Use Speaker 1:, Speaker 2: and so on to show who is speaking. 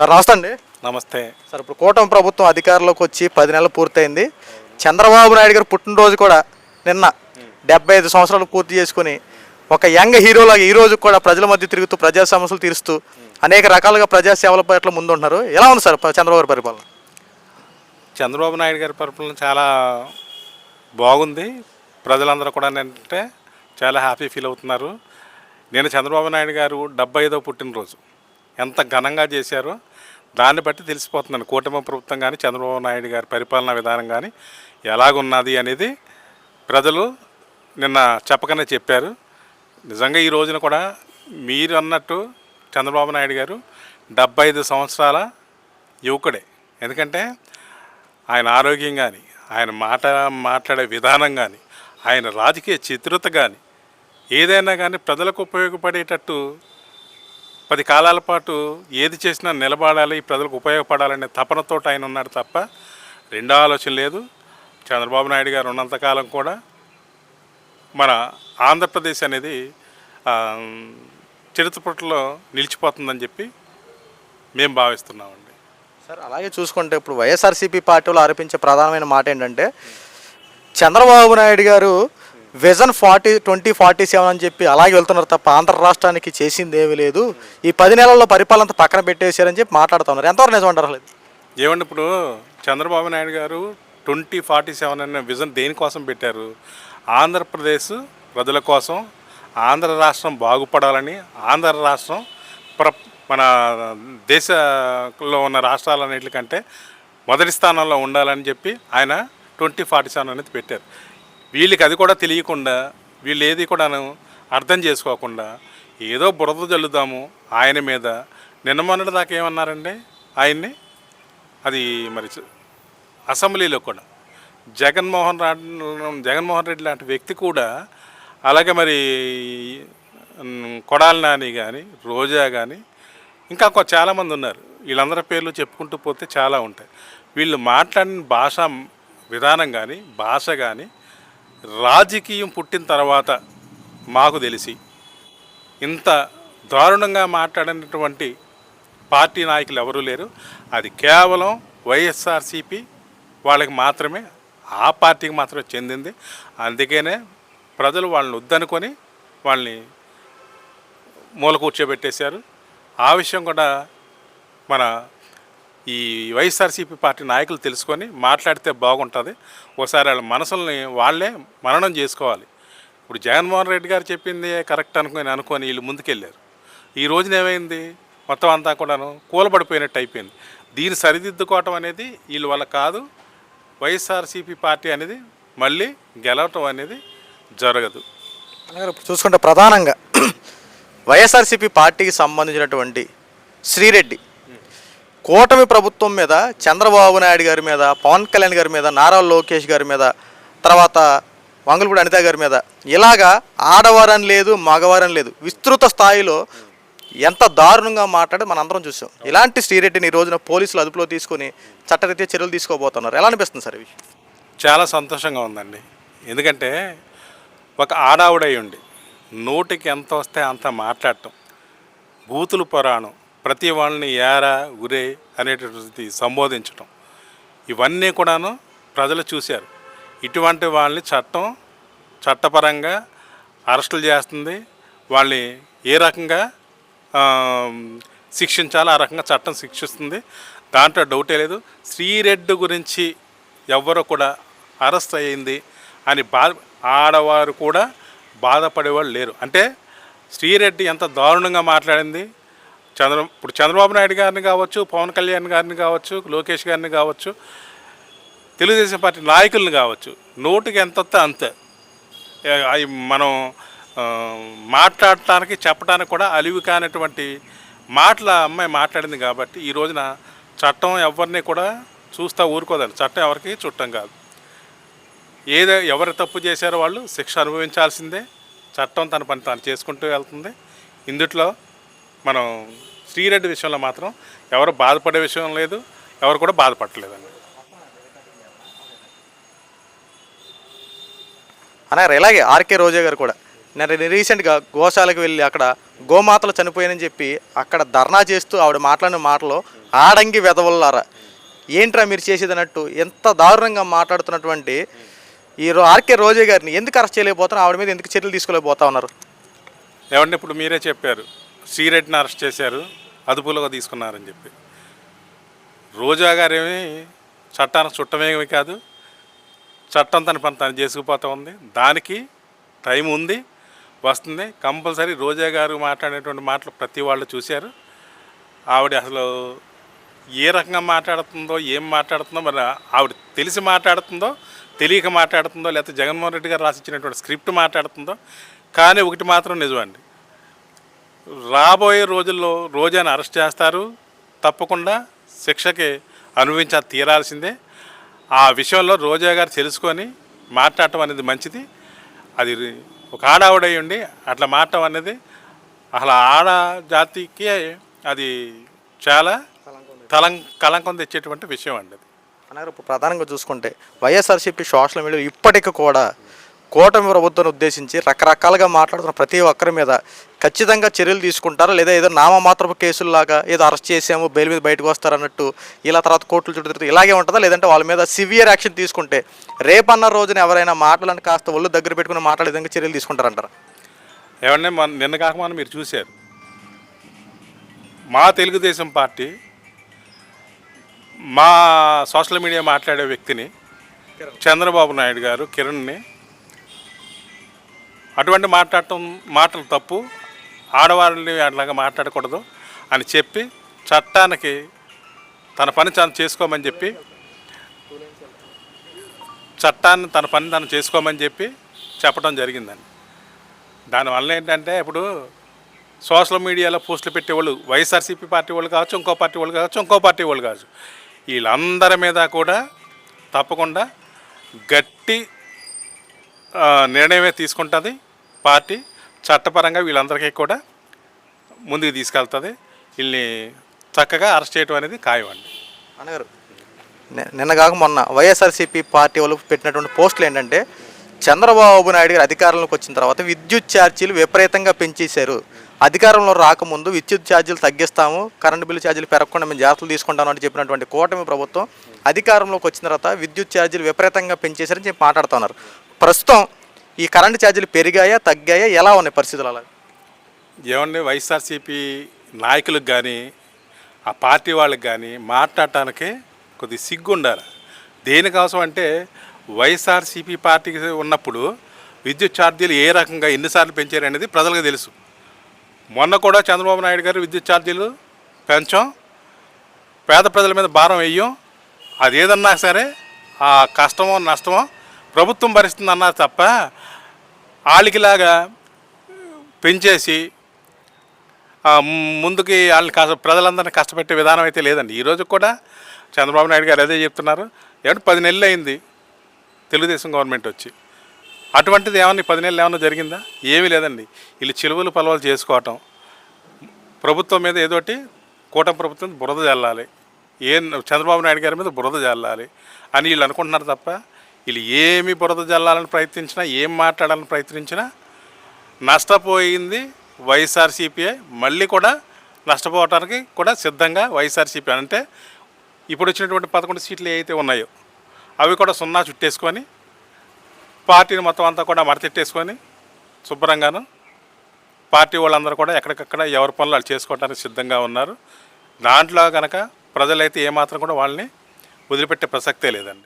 Speaker 1: Sir నమస్తే అండి
Speaker 2: నమస్తే.
Speaker 1: సార్ ఇప్పుడు కూటమి ప్రభుత్వం అధికారంలోకి వచ్చి పది నెలలు పూర్తయింది. చంద్రబాబు నాయుడు గారు పుట్టినరోజు కూడా నిన్న డెబ్బై ఐదు సంవత్సరాలు పూర్తి చేసుకుని ఒక యంగ్ హీరోలాగా ఈ రోజు కూడా ప్రజల మధ్య తిరుగుతూ ప్రజా సమస్యలు తీరుస్తూ అనేక రకాలుగా ప్రజా సేవల పట్ల ముందుంటున్నారు. ఎలా ఉంది సార్ చంద్రబాబు పరిపాలన?
Speaker 2: చంద్రబాబు నాయుడు గారి పరిపాలన చాలా బాగుంది. ప్రజలందరూ కూడా ఏంటంటే చాలా హ్యాపీ ఫీల్ అవుతున్నారు. నేను చంద్రబాబు నాయుడు గారు డెబ్బై ఐదో పుట్టినరోజు. ఎంత ఘనంగా చేశారో దాన్ని బట్టి తెలిసిపోతుందండి. కూటమి ప్రభుత్వం కానీ చంద్రబాబు నాయుడు గారి పరిపాలనా విధానం కానీ ఎలాగున్నది అనేది ప్రజలు నిన్న చెప్పకనే చెప్పారు. నిజంగా ఈ రోజున కూడా మీరు అన్నట్టు చంద్రబాబు నాయుడు గారు డెబ్బై ఐదు సంవత్సరాల యువకుడే. ఎందుకంటే ఆయన ఆరోగ్యం కానీ ఆయన మాట మాట్లాడే విధానం కానీ ఆయన రాజకీయ చిత్రత కానీ ఏదైనా కానీ ప్రజలకు ఉపయోగపడేటట్టు పది కాలాల పాటు ఏది చేసినా నిలబడాలి ప్రజలకు ఉపయోగపడాలనే తపనతో ఆయన ఉన్నాడు తప్ప రెండో ఆలోచన లేదు. చంద్రబాబు నాయుడు గారు ఉన్నంతకాలం కూడా మన ఆంధ్రప్రదేశ్ అనేది ఆ, నిలిచిపోతుందని చెప్పి మేము భావిస్తున్నామండి.
Speaker 1: సార్ అలాగే చూసుకుంటే ఇప్పుడు వైఎస్ఆర్సీపీ పార్టీలో ఆరోపించే ప్రధానమైన మాట ఏంటంటే చంద్రబాబు నాయుడు గారు vision forty twenty forty seven అని చెప్పి అలాగే వెళ్తున్నారు తప్ప ఆంధ్ర రాష్ట్రానికి చేసింది ఏమీ లేదు. ఈ పది నెలల్లో పరిపాలన పక్కన పెట్టేశారని చెప్పి మాట్లాడుతున్నారు ఎంతవరకు నిజం అంటారు
Speaker 2: ఏమండి ఇప్పుడు చంద్రబాబు నాయుడు గారు ట్వంటీ ఫార్టీ సెవెన్ అనే విజన్ దేనికోసం పెట్టారు? ఆంధ్రప్రదేశ్ ప్రజల కోసం ఆంధ్ర రాష్ట్రం బాగుపడాలని ఆంధ్ర రాష్ట్రం ప్ర మన దేశంలో ఉన్న రాష్ట్రాలన్నిటికంటే మొదటి స్థానంలో ఉండాలని చెప్పి ఆయన ట్వంటీ ఫార్టీ సెవెన్ అనేది పెట్టారు. వీళ్ళకి అది కూడా తెలియకుండా వీళ్ళు ఏది కూడాను అర్థం చేసుకోకుండా ఏదో బురద జల్లుదాము ఆయన మీద. నిన్న మొన్నటి దాకా ఏమన్నారండి ఆయన్ని? అది మరి అసెంబ్లీలో కూడా. జగన్మోహన్ రెడ్డి జగన్మోహన్ రెడ్డి లాంటి వ్యక్తి కూడా అలాగే మరి కొడాల కొడాలి నాని కానీ రోజా కానీ ఇంకా చాలామంది ఉన్నారు. వీళ్ళందరి పేర్లు చెప్పుకుంటూ పోతే చాలా ఉంటాయి. వీళ్ళు మాట్లాడిన భాష విధానం కానీ భాష కానీ రాజకీయం పుట్టిన తర్వాత మాకు తెలిసి ఇంత దారుణంగా మాట్లాడినటువంటి పార్టీ నాయకులు ఎవరూ లేరు. అది కేవలం వైఎస్ఆర్సీపీ వాళ్ళకి మాత్రమే ఆ పార్టీకి మాత్రమే చెందింది. అందుకనే ప్రజలు వాళ్ళని వద్దనుకొని వాళ్ళని మూల కూర్చోబెట్టేశారు ఆ విషయం కూడా మన ఈ వైఎస్ఆర్సీపీ పార్టీ నాయకులు తెలుసుకొని మాట్లాడితే బాగుంటుంది. ఒకసారి వాళ్ళ మనసుల్ని వాళ్ళే మననం చేసుకోవాలి. ఇప్పుడు జగన్మోహన్ రెడ్డి గారు చెప్పింది కరెక్ట్ అనుకుని అనుకొని వీళ్ళు ముందుకెళ్ళారు. ఈ రోజున ఏమైంది? మొత్తం అంతా కూడాను కూలబడిపోయినట్టు అయిపోయింది. దీన్ని సరిదిద్దుకోవటం అనేది వీళ్ళ వల్ల కాదు. వైఎస్ఆర్సీపీ పార్టీ అనేది మళ్ళీ గెలవటం అనేది జరగదు.
Speaker 1: అలాగే ఇప్పుడు చూసుకుంటే ప్రధానంగా వైఎస్ఆర్సీపీ పార్టీకి సంబంధించినటువంటి శ్రీరెడ్డి కూటమి ప్రభుత్వం మీద చంద్రబాబు నాయుడు గారి మీద పవన్ కళ్యాణ్ గారి మీద నారా లోకేష్ గారి మీద తర్వాత వంగలపూడి అనిత గారి మీద ఇలాగా ఆడవారని లేదు మగవారని లేదు విస్తృత స్థాయిలో ఎంత దారుణంగా మాట్లాడి మనందరం చూసాం. ఇలాంటి శ్రీరెడ్డిని ఈ రోజున పోలీసులు అదుపులో తీసుకొని చట్టరీత్యా చర్యలు తీసుకోబోతున్నారు. ఎలా అనిపిస్తుంది సార్ ఈ
Speaker 2: చాలా సంతోషంగా ఉందండి. ఎందుకంటే ఒక ఆడావుడై ఉండి నోటికి ఎంత వస్తే అంత మాట్లాడటం బూతులు పురాణం ప్రతి వాళ్ళని ఏరా ఉరే అనేటటువంటి సంబోధించటం. ఇవన్నీ కూడాను ప్రజలు చూశారు. ఇటువంటి వాళ్ళని చట్టం చట్టపరంగా అరెస్టులు చేస్తుంది. వాళ్ళని ఏ రకంగా శిక్షించాలో ఆ రకంగా చట్టం శిక్షిస్తుంది. దాంట్లో డౌటే లేదు. శ్రీరెడ్డి గురించి ఎవ్వరు కూడా అరెస్ట్ అయ్యింది అని బా ఆడవారు కూడా బాధపడేవాళ్ళు లేరు. అంటే శ్రీరెడ్డి ఎంత దారుణంగా మాట్లాడింది. చంద్ర ఇప్పుడు చంద్రబాబు నాయుడు గారిని కావచ్చు పవన్ కళ్యాణ్ గారిని కావచ్చు లోకేష్ గారిని కావచ్చు తెలుగుదేశం పార్టీ నాయకులను కావచ్చు నోటికి ఎంత అంతే. అవి మనం మాట్లాడటానికి చెప్పడానికి కూడా అలివి కానటువంటి మాటల అమ్మాయి మాట్లాడింది కాబట్టి ఈ రోజున చట్టం ఎవరిని కూడా చూస్తా ఊరుకోదండి. చట్టం ఎవరికి చుట్టం కాదు. ఏదో ఎవరు తప్పు చేశారో వాళ్ళు శిక్ష అనుభవించాల్సిందే. చట్టం తన పని తాను చేసుకుంటూ వెళ్తుంది. ఇందుట్లో మనం శ్రీరెడ్డి విషయంలో మాత్రం ఎవరు బాధపడే విషయం లేదు ఎవరు కూడా బాధపడలేదండి
Speaker 1: అన్నారు ఇలాగే ఆర్కే రోజా గారు కూడా నేను రీసెంట్గా గోశాలకు వెళ్ళి అక్కడ గోమాతలు చనిపోయానని చెప్పి అక్కడ ధర్నా చేస్తూ ఆవిడ మాట్లాడిన మాటలో ఆడంగి వెదవల్లారా. ఏంట్రా మీరు చేసేది అన్నట్టు ఎంత దారుణంగా మాట్లాడుతున్నటువంటి ఈ ఆర్కే రోజే గారిని ఎందుకు అరెస్ట్ చేయలేకపోతున్నారు? ఆవిడ మీద ఎందుకు చర్యలు తీసుకోలేకపోతా ఉన్నారు?
Speaker 2: ఏమంటే ఇప్పుడు మీరే చెప్పారు శ్రీరెడ్డిని అరెస్ట్ చేశారు అదుపులోకి తీసుకున్నారని చెప్పి. రోజా గారేమి చట్టానికి చుట్టమేమి కాదు చట్టం తన పని తను చేసుకుపోతూ ఉంది. దానికి టైం ఉంది వస్తుంది. కంపల్సరీ రోజా గారు మాట్లాడేటువంటి మాటలు ప్రతి వాళ్ళు చూశారు. ఆవిడ అసలు ఏ రకంగా మాట్లాడుతుందో ఏం మాట్లాడుతుందో మరి ఆవిడ తెలిసి మాట్లాడుతుందో తెలియక మాట్లాడుతుందో లేకపోతే జగన్మోహన్ రెడ్డి గారు రాసిచ్చినటువంటి స్క్రిప్ట్ మాట్లాడుతుందో కానీ ఒకటి మాత్రం నిజమండి. రాబోయే రోజుల్లో రోజాని అరెస్ట్ చేస్తారు. తప్పకుండా శిక్షకి అనుభవించ తీరాల్సిందే. ఆ విషయంలో రోజా గారు తెలుసుకొని మాట్లాడటం అనేది మంచిది. అది ఒక ఆడావిడై ఉండి అట్లా మాట్లాడటం అనేది అసలు ఆడ జాతికి అది చాలా తలం కలంకం తెచ్చేటువంటి విషయం అండి అది.
Speaker 1: ఇప్పుడు ప్రధానంగా చూసుకుంటే వైఎస్ఆర్సీపీ సోషల్ మీడియా ఇప్పటికి కూడా కూటమి ప్రభుత్వాన్ని ఉద్దేశించి రకరకాలుగా మాట్లాడుతున్న ప్రతి ఒక్కరి మీద ఖచ్చితంగా చర్యలు తీసుకుంటారా? లేదా ఏదో నామమాత్రపు కేసుల్లాగా ఏదో అరెస్ట్ చేసాము బెయిల్ మీద బయటకు వస్తారన్నట్టు ఇలా తర్వాత కోర్టులు చుట్టూ ఇలాగే ఉంటుందా? లేదంటే వాళ్ళ మీద సివియర్ యాక్షన్ తీసుకుంటే రేపన్న రోజున ఎవరైనా మాటలను కాస్త ఒళ్ళు దగ్గర పెట్టుకుని మాట్లాడే విధంగా చర్యలు తీసుకుంటారంటారా?
Speaker 2: ఏమన్నా మన నిన్న కాక మనం మీరు చూశారు. మా తెలుగుదేశం పార్టీ మా సోషల్ మీడియా మాట్లాడే వ్యక్తిని చంద్రబాబు నాయుడు గారు కిరణ్ని అటువంటి మాట్లాడటం మాటలు తప్పు. ఆడవాళ్ళని అట్లాగా మాట్లాడకూడదు అని చెప్పి చట్టానికి తన పని తను చేసుకోమని చెప్పి చట్టాన్ని తన పని తను చేసుకోమని చెప్పి చెప్పడం జరిగిందండి. దానివల్ల ఏంటంటే ఇప్పుడు సోషల్ మీడియాలో పోస్టులు పెట్టేవాళ్ళు వైఎస్ఆర్సీపీ పార్టీ వాళ్ళు కావచ్చు ఇంకో పార్టీ వాళ్ళు కావచ్చు ఇంకో పార్టీ వాళ్ళు కావచ్చు వీళ్ళందరి మీద కూడా తప్పకుండా గట్టి నిర్ణయమే తీసుకుంటుంది. పార్టీ చట్టపరంగా వీళ్ళందరికీ కూడా ముందుకు తీసుకెళ్తుంది. వీళ్ళని చక్కగా అరెస్ట్ చేయడం అనేది ఖాయమండి.
Speaker 1: అన్నగారు ని- నిన్న కాక మొన్న వైఎస్ఆర్సీపీ పార్టీ వాళ్ళు పెట్టినటువంటి పోస్టులు ఏంటంటే చంద్రబాబు నాయుడు గారు అధికారంలోకి వచ్చిన తర్వాత విద్యుత్ ఛార్జీలు విపరీతంగా పెంచేశారు. అధికారంలో రాకముందు విద్యుత్ ఛార్జీలు తగ్గిస్తాము కరెంటు బిల్లు ఛార్జీలు పెరగకుండా మేము జాగ్రత్తలు తీసుకుంటాము అని చెప్పినటువంటి కూటమి ప్రభుత్వం అధికారంలోకి వచ్చిన తర్వాత విద్యుత్ ఛార్జీలు విపరీతంగా పెంచేశారని చెప్పి మాట్లాడుతున్నారు. ప్రస్తుతం ఈ కరెంటు ఛార్జీలు పెరిగాయా తగ్గాయా ఎలా ఉన్నాయి పరిస్థితులు అలా?
Speaker 2: ఏమండి వైఎస్ఆర్సీపీ నాయకులకు కానీ ఆ పార్టీ వాళ్ళకి కానీ మాట్లాడటానికి కొద్ది సిగ్గు ఉండాలి దేనికోసం అంటే వైఎస్ఆర్సీపీ పార్టీకి ఉన్నప్పుడు విద్యుత్ ఛార్జీలు ఏ రకంగా ఎన్నిసార్లు పెంచారు అనేది ప్రజలకు తెలుసు. మొన్న కూడా చంద్రబాబు నాయుడు గారు విద్యుత్ ఛార్జీలు పెంచాం పేద ప్రజల మీద భారం వేయం అది ఏదన్నా సరే ఆ కష్టమో నష్టమో ప్రభుత్వం భరిస్తుంది అన్నారు తప్ప వాళ్ళకిలాగా పెంచేసి ముందుకి వాళ్ళని కష్ట ప్రజలందరినీ కష్టపెట్టే విధానం అయితే లేదండి. ఈరోజు కూడా చంద్రబాబు నాయుడు గారు అదే చెప్తున్నారు. ఏమంటే పది నెలలు అయింది తెలుగుదేశం గవర్నమెంట్ వచ్చి. అటువంటిది ఏమన్నా పది నెలలు ఏమన్నా జరిగిందా? ఏమీ లేదండి. వీళ్ళు చిలువలు పలవలు చేసుకోవటం. ప్రభుత్వం మీద ఏదోటి కూటమి ప్రభుత్వం బురద చల్లాలి ఏ చంద్రబాబు నాయుడు గారి మీద బురద చల్లాలి అని వీళ్ళు అనుకుంటున్నారు తప్ప వీళ్ళు ఏమి బురద జల్లాలని ప్రయత్నించినా ఏం మాట్లాడాలని ప్రయత్నించినా నష్టపోయింది వైఎస్ఆర్సీపీఐ మళ్ళీ కూడా నష్టపోవటానికి కూడా సిద్ధంగా వైఎస్ఆర్సీపీ. అంటే ఇప్పుడు వచ్చినటువంటి పదకొండు సీట్లు ఏవైతే ఉన్నాయో అవి కూడా సున్నా చుట్టేసుకొని పార్టీని మొత్తం అంతా కూడా మడతెట్టేసుకొని శుభ్రంగాను పార్టీ వాళ్ళందరూ కూడా ఎక్కడికక్కడ ఎవరి పనులు వాళ్ళు చేసుకోవడానికి సిద్ధంగా ఉన్నారు. దాంట్లో కనుక ప్రజలైతే ఏమాత్రం కూడా వాళ్ళని వదిలిపెట్టే ప్రసక్తే లేదండి.